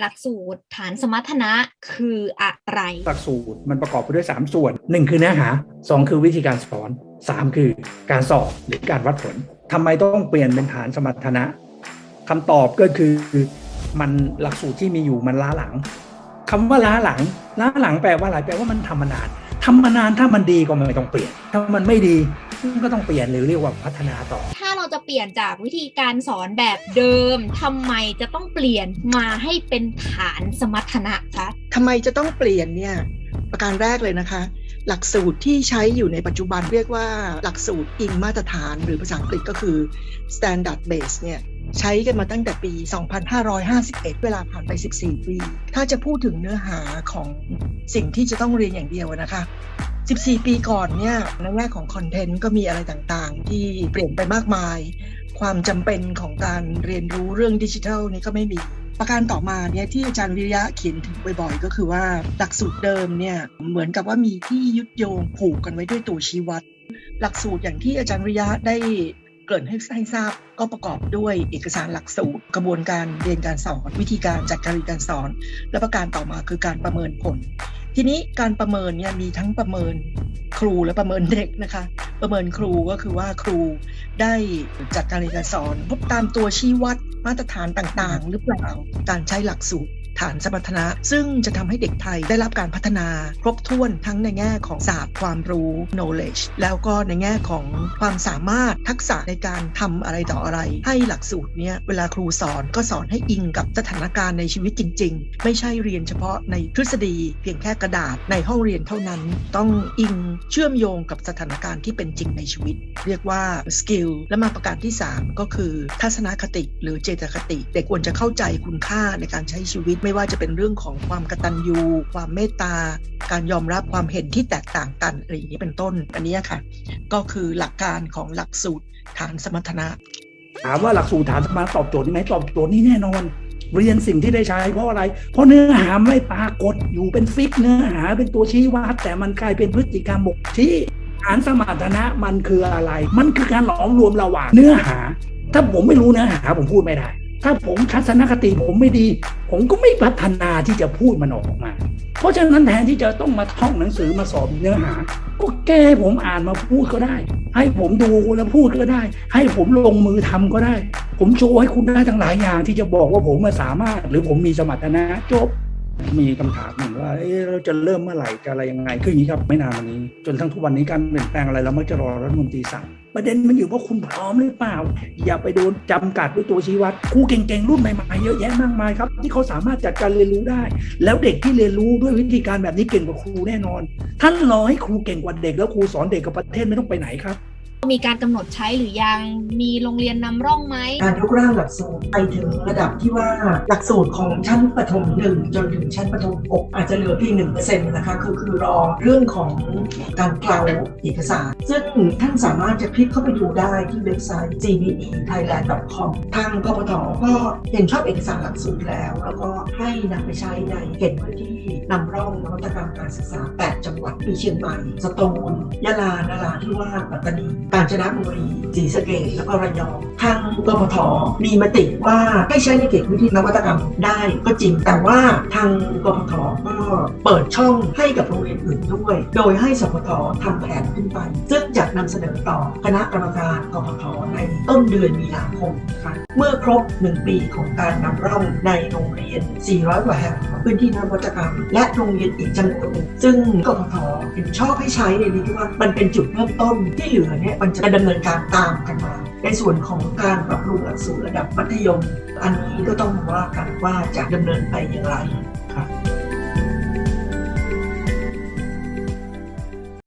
หลักสูตรฐานสมรรถนะคืออะไร หลักสูตรมันประกอบไปด้วย 3 ส่วน 1 คือเนื้อหา 2 คือวิธีการสอน 3 คือการสอบหรือการวัดผลทำไมต้องเปลี่ยนเป็นฐานสมรรถนะคำตอบก็คือมันหลักสูตรที่มีอยู่มันล้าหลัง คำว่าล้าหลัง ล้าหลังแปลว่าอะไรแปลว่ามันทำมานานทำมานานถ้ามันดีก็ไม่ต้องเปลี่ยน ถ้ามันไม่ดีก็ต้องเปลี่ยนหรือเรียกว่าพัฒนาต่อ ถ้าเราจะเปลี่ยนจากวิธีการสอนแบบเดิมทำไมจะต้องเปลี่ยนมาให้เป็นฐานสมรรถนะคะทำไมจะต้องเปลี่ยนเนี่ยประการแรกเลยนะคะ หลักสูตรที่ใช้อยู่ในปัจจุบันเรียกว่าหลักสูตรอิงมาตรฐาน หรือภาษาอังกฤษก็คือ standard base เนี่ย ใช้กันมาตั้งแต่ปี 2551 เวลาผ่านไป 14 ปี ถ้าจะพูดถึงเนื้อหาของสิ่งที่จะต้องเรียนอย่างเดียวนะคะ 14 ปีก่อนเนี่ยในแง่ของคอนเทนต์ก็มีอะไรต่างๆ ที่เปลี่ยนไปมากมาย ความจำเป็นของการเรียนรู้เรื่องดิจิทัลนี่ก็ไม่มี ประการต่อมาเนี่ยที่อาจารย์วิริยะเขียนถึงบ่อยๆ ก็คือว่าหลักสูตรเดิมเนี่ยเหมือนกับว่ามีที่ยึดโยงผูกกันไว้ด้วยตัวชี้วัดหลักสูตรอย่างที่อาจารย์วิริยะได้ เกริ่นให้ให้ทราบก็ประกอบด้วยเอกสารหลักสูตร กระบวนการเรียนการสอน วิธีการจัดการเรียนการสอน และประการต่อมาคือการประเมินผล ทีนี้การประเมินเนี่ยมีทั้งประเมินครูและประเมินเด็กนะคะ ประเมินครูก็คือว่าครูได้จัดการเรียนการสอน พบตามตัวชี้วัดมาตรฐานต่างๆ หรือเปล่าการใช้หลักสูตร ฐานสมรรถนะ ซึ่งจะทำให้เด็กไทยได้รับการพัฒนาครบถ้วนทั้งในแง่ของศาสตร์ความรู้ knowledge แล้วก็ในแง่ของความสามารถทักษะในการทำอะไรต่ออะไร ให้หลักสูตรเนี้ยเวลาครูสอนก็สอนให้อิงกับสถานการณ์ในชีวิตจริง ๆ ไม่ใช่เรียนเฉพาะในทฤษฎี เพียงแค่กระดาษในห้องเรียนเท่านั้น ต้องอิงเชื่อมโยงกับสถานการณ์ที่เป็นจริงในชีวิต เรียกว่า skill และมาประการที่ 3 ก็คือ ทัศนคติหรือเจตคติ เด็กควรจะเข้าใจคุณค่าในการใช้ชีวิตไม่ว่าจะเป็นเรื่องของความกตัญญู ความเมตตา การยอมรับความเห็นที่แตกต่างกันอะไรอย่างนี้เป็นต้น อันนี้ค่ะ ก็คือหลักการของหลักสูตรฐานสมรรถนะ ถามว่าหลักสูตรฐานสมาตอบโจทย์ไหมตอบโจทย์นี้แน่นอนเรียนสิ่งที่ได้ใช้เพราะอะไร เพราะเนื้อหาไม่ปรากฏอยู่เป็นฟิกเนื้อหาเป็นตัวชี้วัดแต่มันกลายเป็นพฤติกรรมบกที่ฐานสมรรถนะมันคืออะไร มันคือการหลอมรวมระหว่างเนื้อหา ถ้าผมไม่รู้เนื้อหาผมพูดไม่ได้ ถ้าผมทัศนคติผมไม่ดี ผมก็ไม่พัฒนาที่จะพูดมันออกมา เพราะฉะนั้นแทนที่จะต้องมาท่องหนังสือมาสอบเนื้อหา ก็แก้ให้ผมอ่านมาพูดก็ได้ ให้ผมดูแล้วพูดก็ได้ ให้ผมลงมือทำก็ได้ ผมโชว์ให้คุณได้ทั้งหลายอย่างที่จะบอกว่าผมมาสามารถ หรือผมมีสมรรถนะจบ มีคำถามหนึ่งว่าเอ๊ะเราจะเริ่มเมื่อไหร่จะอะไรยังไงคืออย่างนี้ครับไม่นานมานี้ จนทั้งทุกวันนี้การเปลี่ยนแปลงอะไรเรามักจะรอรัฐมนตรีสั่งประเด็นมันอยู่ว่าคุณพร้อมหรือเปล่า อย่าไปโดนจำกัดด้วยตัวชี้วัดครูเก่งๆรุ่นใหม่ๆเยอะแยะมากมายครับ ที่เขาสามารถจัดการเรียนรู้ได้ แล้วเด็กที่เรียนรู้ด้วยวิธีการแบบนี้เก่งกว่าครูแน่นอนท่านรอให้ครูเก่งกว่าเด็กแล้วครูสอนเด็กกับประเทศไม่ต้องไปไหนครับ มีการกำหนดใช้หรือยัง มีโรงเรียนนำร่องไหม การยกร่างหลักสูตรไปถึงระดับที่ว่าหลักสูตรของชั้นประถมหนึ่งจนถึงชั้นประถมหกอาจจะเหลือเพียงหนึ่งเปอร์เซ็นต์นะคะคือคือรอเรื่องของการเกลาเอกสาร ซึ่งท่านสามารถจะคลิกเข้าไปดูได้ที่เว็บไซต์ gbe thailand com ทางกพทก็เห็นชอบเอกสารหลักสูตรแล้ว แล้วก็ให้นำไปใช้ในเขตพื้นที่นำร่องนวัตกรรมการศึกษา วัดมีเชียงใหม่สตูลยะลานราธิวาสปัตตานีกาญจนบุรีศรีสะเกดแล้วก็ระยองทาง กพทมีมติว่าให้ใช้ในเขตพื้นที่นวัตกรรมได้ก็จริง แต่ว่าทางกพทก็เปิดช่องให้กับโรงเรียนอื่นด้วย โดยให้สพททำแผนขึ้นไป ซึ่งจะนำเสนอต่อคณะกรรมการกพทในต้นเดือนมีนาคมนะคะเมื่อครบ 1 ปีของการนำร่องในโรงเรียน 400 กว่าแห่งพื้นที่นวัตกรรม และโรงเรียนอีกจำนวนหนึ่งซึ่งกพทเห็นชอบให้ใช้ในนี้ที่ว่ามันเป็นจุดเริ่มต้นที่เหลือเนี่ยมันจะดำเนินการตามกันมา ในส่วนของการปรับปรุงหลักสูตรระดับมัธยม อันนี้ก็ต้องว่ากันว่าจะดำเนินไปอย่างไรค่ะ